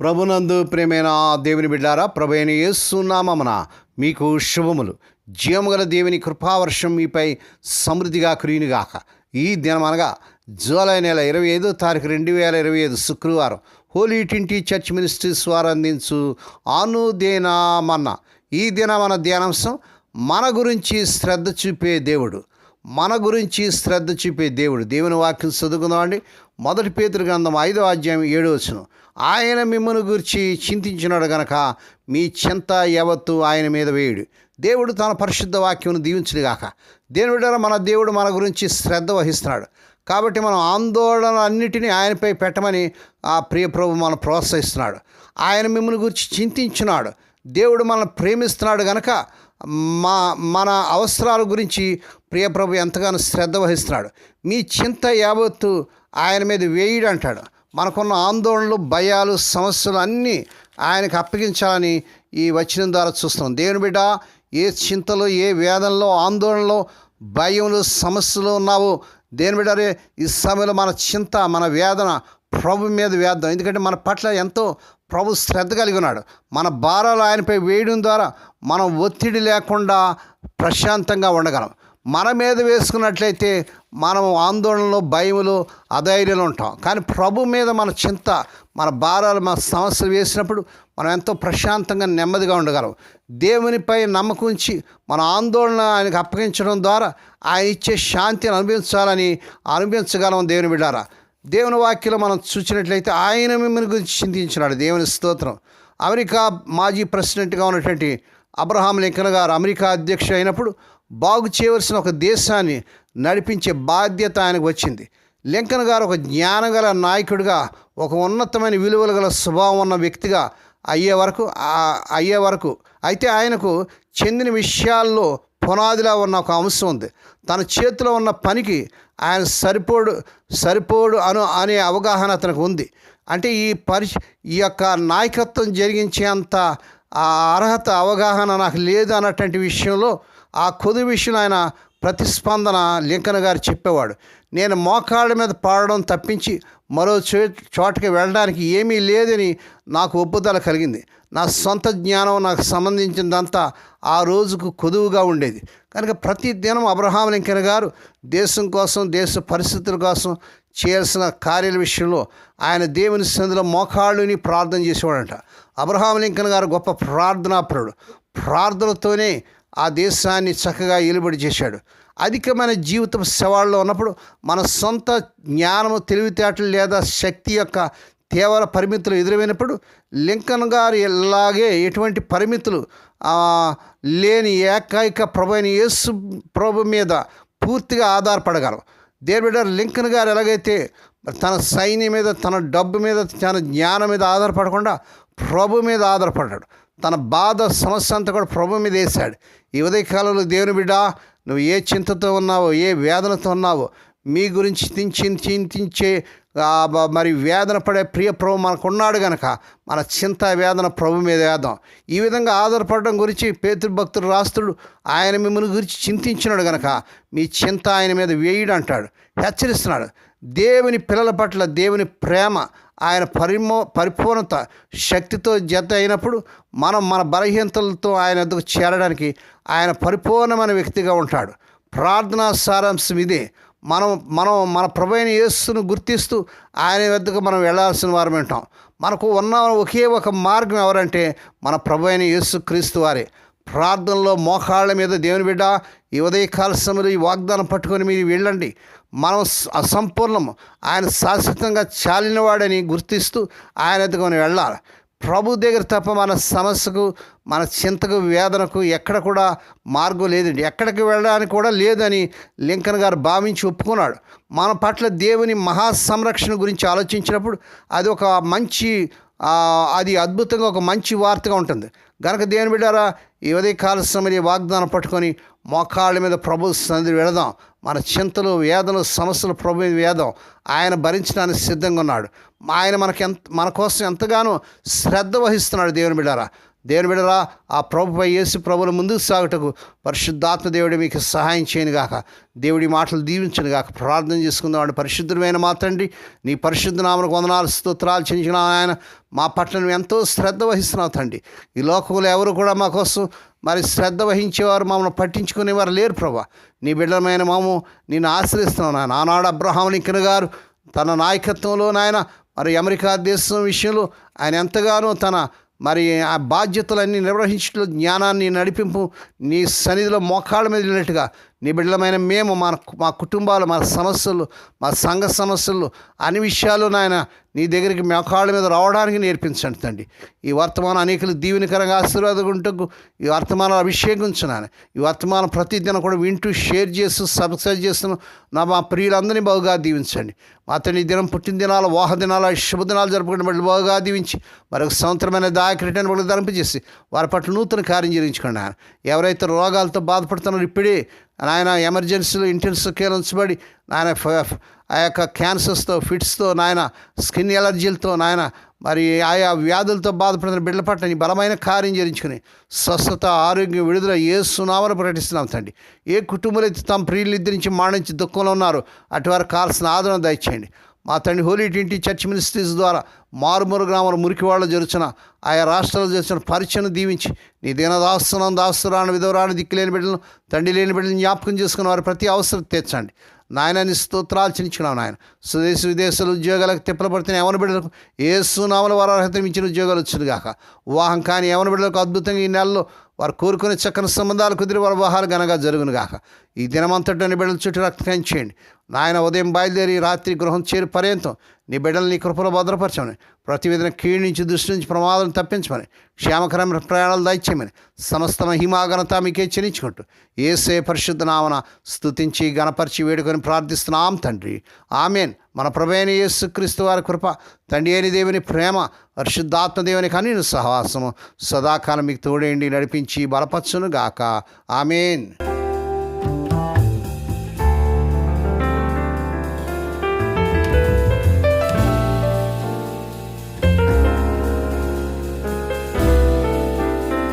ప్రభునందు ప్రేమైన దేవుని బిడ్డారా ప్రభైన యేసునామమున మీకు శుభములు. జీవముగల దేవుని కృపావర్షం మీపై సమృద్ధిగా కురియునుగాక ఈ దినం అనగా జూలై నెల ఇరవై ఐదో తారీఖు రెండు వేల ఇరవై ఐదు శుక్రవారం హోలీ ట్వంటీ చర్చ్ మినిస్ట్రీస్ వారు అందించు అనుదేనామన్న. ఈ దినమన ధ్యానాంశం మన గురించి శ్రద్ధ చూపే దేవుడు. మన గురించి శ్రద్ధ చూపే దేవుడు. దేవుని వాక్యం చదువుకుందామండి మొదటి పేతురు గ్రంథం ఐదో అధ్యాయం ఏడో వచ్చును ఆయన మిమ్మల్ని గురించి చింతించినాడు గనక మీ చింత యావత్తు ఆయన మీద వేయుడు. దేవుడు తన పరిశుద్ధ వాక్యం దీవించుడుగాక దేవుడు మన దేవుడు మన గురించి శ్రద్ధ వహిస్తున్నాడు. కాబట్టి మనం ఆందోళన అన్నిటినీ ఆయనపై పెట్టమని ఆ ప్రియ ప్రభు మనం ప్రోత్సహిస్తున్నాడు. ఆయన మిమ్మల్ని గురించి చింతించినాడు. దేవుడు మనల్ని ప్రేమిస్తున్నాడు గనక మా మన అవసరాల గురించి ప్రియప్రభు ఎంతగానో శ్రద్ధ వహిస్తున్నాడు. మీ చింత యావత్తు ఆయన మీద వేయుడు అంటాడు. మనకున్న ఆందోళనలు భయాలు సమస్యలు అన్నీ ఆయనకు అప్పగించాలని ఈ వచనం ద్వారా చూస్తున్నాం. దేవుని బిడ్డ ఏ చింతలు ఏ వేదనలో ఆందోళనలో భయంలో సమస్యలు ఉన్నావు దేని బిడ్డరే ఈ సమయంలో మన చింత మన వేదన ప్రభు మీద వేద్దాం. ఎందుకంటే మన పట్ల ఎంతో ప్రభు శ్రద్ధ కలిగి ఉన్నాడు. మన భారాలు ఆయనపై వేయడం ద్వారా మనం ఒత్తిడి లేకుండా ప్రశాంతంగా ఉండగలం. మన మీద వేసుకున్నట్లయితే మనం ఆందోళనలో భయములు అధైర్యంలో ఉంటాం. కానీ ప్రభు మీద మన చింత మన భారాలు మన సమస్యలు వేసినప్పుడు మనం ఎంతో ప్రశాంతంగా నెమ్మదిగా ఉండగలం. దేవునిపై నమ్మకం ఉంచి మన ఆందోళన ఆయనకు అప్పగించడం ద్వారా ఆయన ఇచ్చే శాంతిని అనుభవించాలని అనుభవించగలం దేవుని బిడ్డారా. దేవుని వాక్యలో మనం చూసినట్లయితే ఆయన మిమ్మల్ని గురించి చింతించినాడు. దేవుని స్తోత్రం. అమెరికా మాజీ ప్రెసిడెంట్గా ఉన్నటువంటి అబ్రహాం లింకన్ గారు అమెరికా అధ్యక్షుడు అయినప్పుడు బాగు చేయవలసిన ఒక దేశాన్ని నడిపించే బాధ్యత ఆయనకు వచ్చింది. లింకన్ గారు ఒక జ్ఞానగల నాయకుడిగా ఒక ఉన్నతమైన విలువలు గల స్వభావం ఉన్న వ్యక్తిగా అయ్యే వరకు అయ్యే వరకు అయితే ఆయనకు చెందిన విషయాల్లో పునాదిలా ఉన్న ఒక అంశం ఉంది. తన చేతిలో ఉన్న పనికి ఆయన సరిపోడు సరిపోడు అను అనే అవగాహన అతనికి ఉంది. అంటే ఈ పరి ఈ యొక్క నాయకత్వం జరిగించేంత ఆ అర్హత అవగాహన నాకు లేదు అన్నటువంటి విషయంలో ఆ కొద్ది విషయం ఆయన ప్రతిస్పందన లింకన్ గారు చెప్పేవాడు. నేను మోకాళ్ళ మీద పాడడం తప్పించి మరో చో చోటకి వెళ్ళడానికి ఏమీ లేదని నాకు ఒప్పుదల కలిగింది. నా సొంత జ్ఞానం నాకు సంబంధించిందంతా ఆ రోజుకు కొదువుగా ఉండేది. కనుక ప్రతి దినం అబ్రహాం లింకన్ గారు దేశం కోసం దేశ పరిస్థితుల కోసం చేయాల్సిన కార్యాల విషయంలో ఆయన దేవుని సందులో మోకాళ్ళుని ప్రార్థన చేసేవాడంట. అబ్రహాం లింకన్ గారు గొప్ప ప్రార్థనాపరుడు. ప్రార్థనతోనే ఆ దేశాన్ని చక్కగా ఎలుబడి చేశాడు. అధికమైన జీవితం సవాళ్ళలో ఉన్నప్పుడు మన సొంత జ్ఞానము తెలివితేటలు లేదా శక్తి యొక్క తీవ్ర పరిమితులు ఎదురైనప్పుడు లింకన్ గారు ఇలాగే ఎటువంటి పరిమితులు లేని ఏకైక ప్రభు అయిన యేసు ప్రభు మీద పూర్తిగా ఆధారపడగలం డేవిడ్ లింకన్ గారు ఎలాగైతే తన సైన్యం మీద తన డబ్బు మీద తన జ్ఞానం మీద ఆధారపడకుండా ప్రభు మీద ఆధారపడ్డాడు. తన బాధ సమస్య అంతా కూడా ప్రభు మీద వేశాడు. ఈ ఉదయకాలంలో దేవుని బిడ్డ నువ్వు ఏ చింతతో ఉన్నావో ఏ వేదనతో ఉన్నావో మీ గురించి చింతించే మరి వేదన పడే ప్రియ ప్రభు మనకు ఉన్నాడు గనక మన చింత వేదన ప్రభు మీద వేద్దాం. ఈ విధంగా ఆధారపడడం గురించి పేతృ భక్తుడు రాస్తుడు ఆయన మిమ్మల్ని గురించి చింతించినాడు గనక మీ చింత ఆయన మీద వేయడు అంటాడు హెచ్చరిస్తున్నాడు. దేవుని పిల్లల పట్ల దేవుని ప్రేమ ఆయన పరిమో పరిపూర్ణత శక్తితో జత అయినప్పుడు మనం మన బలహీనతలతో ఆయన వద్దకు చేరడానికి ఆయన పరిపూర్ణమైన వ్యక్తిగా ఉంటాడు. ప్రార్థనా సారాంశం ఇదే. మనం మనం మన ప్రభైన యేస్సును గుర్తిస్తూ ఆయన వద్దకు మనం వెళ్ళాల్సిన వారం ఉంటాం మనకు ఉన్న ఒకే ఒక మార్గం ఎవరంటే మన ప్రభు అయిన యేసు క్రీస్తు వారే. ప్రార్థనలో మోకాళ్ళ మీద దేవుని బిడ్డ ఈ ఉదయకాల సమయంలో ఈ వాగ్దానం పట్టుకొని మీరు వెళ్ళండి. మనం అసంపూర్ణము ఆయన శాశ్వతంగా చాలినవాడని గుర్తిస్తూ ఆయన ఎదుగు మనం వెళ్ళాలి. ప్రభు దగ్గర తప్ప మన సమస్యకు మన చింతకు వేదనకు ఎక్కడ కూడా మార్గం లేదండి. ఎక్కడికి వెళ్ళడానికి కూడా లేదని లింకన్ గారు భావించి ఒప్పుకున్నాడు. మన పట్ల దేవుని మహా సంరక్షణ గురించి ఆలోచించినప్పుడు అది ఒక మంచి అది అద్భుతంగా ఒక మంచి వార్తగా ఉంటుంది. గనక దేవుని బిడ్డారా ఈ ఉదయ కాల సమయ వాగ్దానం పట్టుకొని మోకాళ్ళ మీద ప్రభు సన్నిధి వెళదాం. మన చింతలు వేదనలు సమస్యలు ప్రభు వేదం ఆయన భరించడానికి సిద్ధంగా ఉన్నాడు. ఆయన మనకి ఎంత మన కోసం ఎంతగానో శ్రద్ధ వహిస్తున్నాడు దేవుని బిడ్డారా. దేవుని బిడరా ఆ ప్రభుపై యేసు ప్రభుల ముందుకు సాగుటకు పరిశుద్ధాత్మ దేవుడు మీకు సహాయం చేయను గాక. దేవుడి మాటలు దీవించను గాక. ప్రార్థన చేసుకుందాం అంటే పరిశుద్ధమైన మాత్రండి నీ పరిశుద్ధ నామకు వందనాలు స్తోత్రాలు చెందిన ఆయన మా పట్ల ఎంతో శ్రద్ధ వహిస్తున్నావు తండ్రి. ఈ లోకంలో ఎవరు కూడా మా కోసం మరి శ్రద్ధ వహించేవారు మమ్మల్ని పట్టించుకునేవారు లేరు ప్రభా. నీ బిడ్డలమైన మాము నేను ఆశ్రయిస్తున్నాను నాయన. ఆనాడు అబ్రహాం లింకన్ గారు తన నాయకత్వంలో నాయన మరి అమెరికా దేశం విషయంలో ఆయన ఎంతగానో తన మరి ఆ బాధ్యతలన్నీ నిర్వహించట్లో జ్ఞానాన్ని నడిపింపు నీ సన్నిధిలో మోకాళ్ళ మీద వెళ్ళినట్టుగా నీ బిడ్డలమైన మేము మన మా కుటుంబాలు మన సమస్యలు మా సంఘ సమస్యలు అన్ని విషయాలు నాయన నీ దగ్గరికి మోకాళ్ళ మీద రావడానికి నేర్పించండి తండ్రి. ఈ వర్తమానం అనేకలు దీవెనికరంగా ఆశీర్వాదకుంటూ ఈ వర్తమానం అభిషేకించున్నాను ఈ వర్తమానం ప్రతిదినం కూడా వింటూ షేర్ చేస్తూ సబ్స్క్రైబ్ చేస్తున్న నా మా ప్రియులందరినీ బాగుగా దీవించండి. మా తండ్రి దినం పుట్టినదినాలు వాహ దినాలు శుభదినాలు జరుపుకునే బట్టి బాగుగా దీవించి మరొక సంవత్సరమైన దాయకరిటైన బట్టి ధరింపజేసి వారి పట్ల నూతన కార్యం జరిగించుకోండి ఎవరైతే రోగాలతో బాధపడుతున్నారో ఇప్పుడే నాయన ఎమర్జెన్సీలో ఇంటెన్సివ్ ఉంచబడి నాయన ఫ- ఆ యొక్క క్యాన్సర్స్తో ఫిట్స్తో నాయన స్కిన్ ఎలర్జీలతో నాయన మరి ఆయా వ్యాధులతో బాధపడుతున్న బిడ్డల పట్ల నీ బలమైన కార్యం చేయించుకుని స్వస్థత ఆరోగ్యం విడుదల ఏ సునామను ప్రకటిస్తున్నాం తండ్రి. ఏ కుటుంబాలు అయితే తమ ప్రియులు ఇద్దరి నుంచి మాణించి దుఃఖంలో ఉన్నారో అటువారు కాల్సిన ఆదరణ దయచేయండి. మా తండ్రి హోలీ ట్వంటీ చర్చ్ మినిస్ట్రీస్ ద్వారా మారుమూరు గ్రామాల మురికివాళ్ళు జరుగుతున్న ఆయా రాష్ట్రాలు జరుగుతున్న పరిచయం దీవించి నీ దీనదాస్తున్నాం దాస్తురాని విధవరాని దిక్కులేని బిడ్డలను తండ్రి లేని బిడ్డలను జ్ఞాపకం చేసుకున్న వారి ప్రతి అవసరం తీర్చండి. నాయనని స్తోత్రాలు చెల్లించుకున్నాం నాయన. స్వదేశ విదేశాలు ఉద్యోగాలకు తిప్పలు పడుతున్న యవన బిడ్డలకు ఏ సునామల వారు అర్హత ఇచ్చిన ఉద్యోగాలు వచ్చును గాక. వివాహం కానీ యవన బిడ్డలకు అద్భుతంగా ఈ నెలలో వారు కోరుకునే చక్కని సంబంధాలు కుదిరి వారి వివాహాలు ఘనంగా జరుగును గాక. ఈ దినమంతటిని బిడ్డల చుట్టూ రక్తం చేయండి. నాయన ఉదయం బయలుదేరి రాత్రి గృహం చేరు పర్యంతం నీ బిడ్డల్ని కృపలో భద్రపరచమని ప్రతి విధంగా కీడు నుంచి దృష్టి నుంచి ప్రమాదం తప్పించమని క్షేమకరమైన ప్రయాణాలు దయచేయమని సమస్త హిమాఘనత మీకే చెల్లించుకుంటూ ఏసే పరిశుద్ధ నామన స్థుతించి గణపరిచి వేడుకొని ప్రార్థిస్తున్నాం తండ్రి. ఆమెన్. మన ప్రభైన యేసుక్రీస్తు వారి కృప తండ్రి అయిన దేవుని ప్రేమ పరిశుద్ధాత్మ దేవుని కనీను సహవాసము సదాకాలం మీకు తోడేండి నడిపించి బలపరచును గాక ఆమెన్.